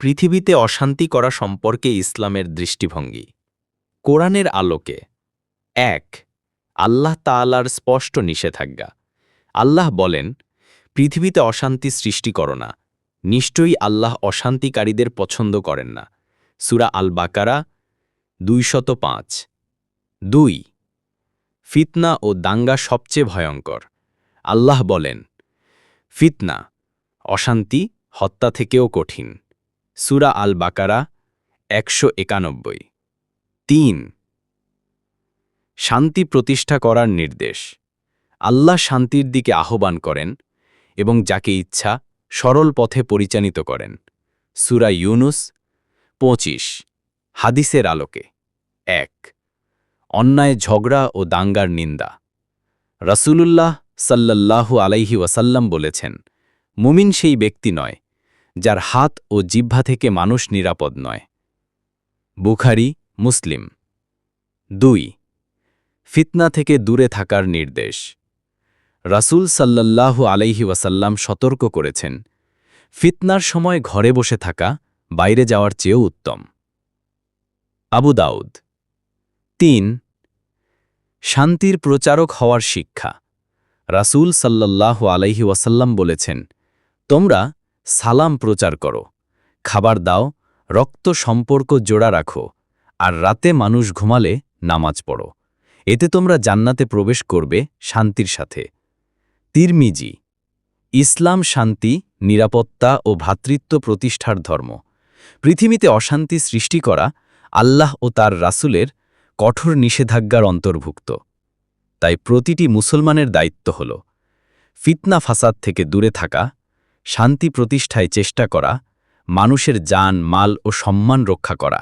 পৃথিবীতে অশান্তি করা সম্পর্কে ইসলামের দৃষ্টিভঙ্গি। কোরআনের আলোকে। এক, আল্লাহ তাআলার স্পষ্ট নিষেধাজ্ঞা। আল্লাহ বলেন, পৃথিবীতে অশান্তি সৃষ্টি করো না। নিশ্চয়ই আল্লাহ অশান্তিকারীদের পছন্দ করেন না। সুরা আল বাকারা দুইশত পাঁচ। দুই, ফিতনা ও দাঙ্গা সবচেয়ে ভয়ঙ্কর। আল্লাহ বলেন, ফিতনা, অশান্তি হত্যা থেকেও কঠিন। সুরা আল বাকারা একশো একানব্বই। তিন, শান্তি প্রতিষ্ঠা করার নির্দেশ। আল্লাহ শান্তির দিকে আহ্বান করেন এবং যাকে ইচ্ছা সরল পথে পরিচালিত করেন। সুরা ইউনুস পঁচিশ, হাদিসের আলোকে। এক, অন্যায়, ঝগড়া ও দাঙ্গার নিন্দা। রাসূলুল্লাহ সাল্লাল্লাহু আলাইহি ওয়াসাল্লাম বলেছেন, মুমিন সেই ব্যক্তি নয় যার হাত ও জিহ্বা থেকে মানুষ নিরাপদ নয়। বুখারি, মুসলিম। দুই, ফিতনা থেকে দূরে থাকার নির্দেশ। রাসূল সাল্লাল্লাহু আলাইহি ওয়াসাল্লাম সতর্ক করেছেন, ফিতনার সময় ঘরে বসে থাকা বাইরে যাওয়ার চেয়েও উত্তম। আবু দাউদ। তিন, শান্তির প্রচারক হওয়ার শিক্ষা। রাসূল সাল্লাল্লাহু আলাইহি ওয়াসাল্লাম বলেছেন, তোমরা সালাম প্রচার করো। খাবার দাও, রক্ত সম্পর্ক জোড়া রাখো, আর রাতে মানুষ ঘুমালে নামাজ পড়ো। এতে তোমরা জান্নাতে প্রবেশ করবে শান্তির সাথে। তিরমিজি, ইসলাম শান্তি, নিরাপত্তা ও ভ্রাতৃত্ব প্রতিষ্ঠার ধর্ম। পৃথিবীতে অশান্তি সৃষ্টি করা আল্লাহ ও তার রাসূলের কঠোর নিষেধাজ্ঞার অন্তর্ভুক্ত। তাই প্রতিটি মুসলমানের দায়িত্ব হল ফিতনা ফাসাদ থেকে দূরে থাকা শান্তি প্রতিষ্ঠায় চেষ্টা করা মানুষের যান মাল ও সম্মান রক্ষা করা।